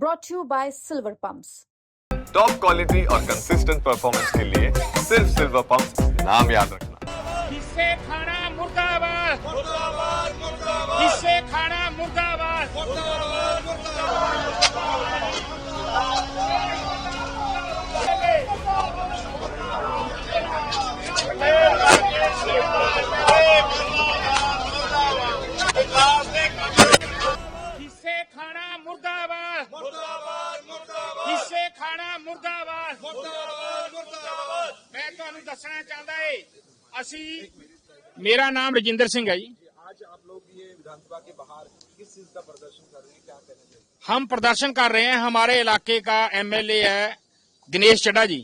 brought you by silver pumps top quality और consistent performance के लिए सिर्फ़ सिल्वर पंप नाम याद रखना। किससे ਖਾਣਾ ਮੁਰਦਾਬਾਦ ਮੁਰਦਾਬਾਦ ਮੁਰਦਾਬਾਦ ਮੈਂ ਤੁਹਾਨੂੰ ਦੱਸਣਾ ਚਾਹੁੰਦਾ ਏ ਅਸੀਂ ਮੇਰਾ ਨਾਮ ਰਜਿੰਦਰ ਸਿੰਘ ਹੈ ਜੀ आज आप लोग ये विधानसभा के बाहर किस चीज का प्रदर्शन कर रहे हैं क्या कहना चाहिए हम प्रदर्शन कर रहे हैं हमारे इलाके का एमएलए है दिनेश चड्डा जी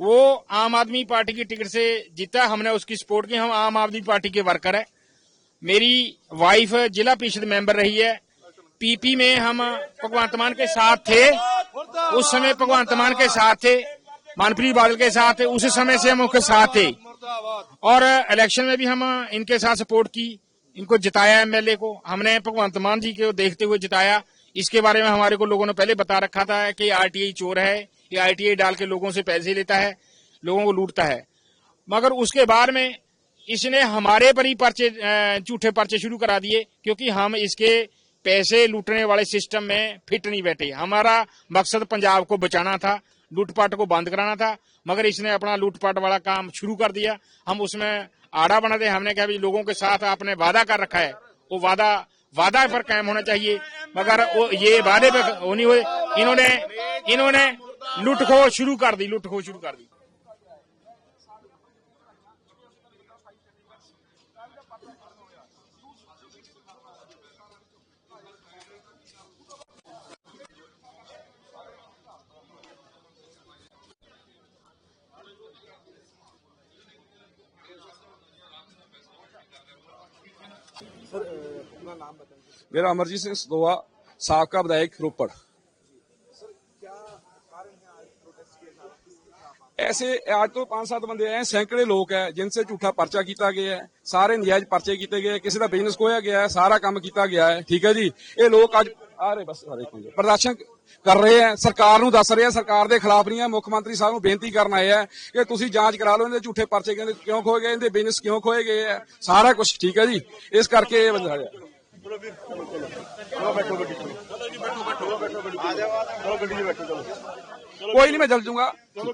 वो आम आदमी पार्टी की टिकट से जीता हमने उसकी सपोर्ट की हम आम आदमी पार्टी के वर्कर है मेरी वाइफ जिला परिषद मेंबर रही है पीपी में हम भगवंत मान के साथ थे उस समय भगवंत मान के साथ थे मनप्रीत बादल के साथ थे, उस समय से हम उनके साथ थे। और इलेक्शन में भी हम इनके साथ सपोर्ट की, इनको जिताया एमएलए को। हमने भगवंत मान जी को देखते हुए जिताया। इसके बारे में हमारे को लोगों ने पहले बता रखा था कि आरटीआई चोर है, ये आरटीआई डाल के लोगों से पैसे लेता है, लोगों को लूटता है। मगर उसके बाद में इसने हमारे पर ही पर्चे झूठे पर्चे शुरू करा दिए, क्योंकि हम इसके पैसे लूटने वाले सिस्टम में फिट नहीं बैठे। हमारा मकसद पंजाब को बचाना था, लूटपाट को बंद कराना था, मगर इसने अपना लूटपाट वाला काम शुरू कर दिया। हम उसमें आड़ा बना दे। हमने कहा लोगों के साथ आपने वादा कर रखा है। वो वादा वादा पर कायम होना चाहिए। मगर वो ये वादे पे वो नहीं हुए इन्होंने इन्होंने लूट खो शुरू कर दी लूट खो शुरू कर दी। मेरा अमरजीत सिंह सदोवा साहब विधायक रोपड़। ऐसे आज तो पाँच सात बंदे हैं सैकड़े लोग हैं जिनसे झूठा परचा किया गया है सारे नजायज परचे किए गए किसी का बिज़नेस खोया गया है सारा काम किया गया है ठीक है जी? ये लोग आज आ रहे बस प्रदर्शन ਕਰ ਰਹੇ ਹੈ ਸਰਕਾਰ ਨੂੰ ਦੱਸ ਰਹੇ ਹੈ ਸਰਕਾਰ ਦੇ ਖਿਲਾਫ ਨਹੀਂ ਹੈ ਮੁੱਖ ਮੰਤਰੀ ਸਾਹਿਬ ਨੂੰ ਬੇਨਤੀ ਕਰਨ ਆਏ ਹੈ ਕਿ ਤੁਸੀਂ ਜਾਂਚ ਕਰਾ ਲਓ, ਇਹਦੇ ਝੂਠੇ ਪਰਚੇ ਕਹਿੰਦੇ ਕਿਉਂ ਖੋਏ ਗਏ, ਇਹਦੇ ਬਿਜ਼ਨਸ ਕਿਉਂ ਖੋਏ ਗਏ ਹੈ ਸਾਰਾ ਕੁਝ ਠੀਕ ਹੈ ਜੀ? ਇਸ ਕਰਕੇ ਇਹ ਬੰਦਾ ਹੈ ਕੋਈ ਨਹੀਂ, ਮੈਂ ਚੱਲ ਜੂਗਾ ਜੂੰਗਾ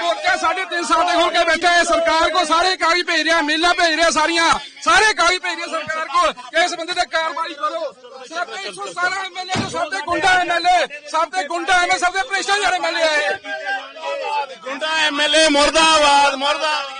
ਕੋਟੇ ਸਾਢੇ 3 ਸਾਲ ਦੇ ਹੋ ਕੇ ਬੈਠੇ ਸਰਕਾਰ ਕੋ ਸਾਰੇ ਕਾਗਜ਼ ਭੇਜ ਰਿਹਾ, ਮੇਲਾ ਭੇਜ ਰਿਹਾ ਸਾਰੀਆਂ। ਸਾਰੇ ਕਾਗਜ਼ ਭੇਜ ਰਿਹਾ ਸਰਕਾਰ ਕੋਲ। ਕਿ ਇਸ ਬੰਦੇ ਤੇ ਕਾਰਵਾਈ ਕਰੋ। ਸਭ ਤੇ 117 ਐਮਐਲਏ ਨੇ ਸਭ ਤੇ ਗੁੰਡਾ ਐਮਐਲਏ ਸਭ ਤੇ ਗੁੰਡਾ ਐਮਐਲਏ ਸਭ ਤੇ ਭ੍ਰਿਸ਼ਟਾਚਾਰ ਐਮਐਲਏ ਆਏ। ਗੁੰਡਾ ਐਮਐਲਏ ਮੁਰਦਾਬਾਦ ਮੁਰਦਾਬਾਦ।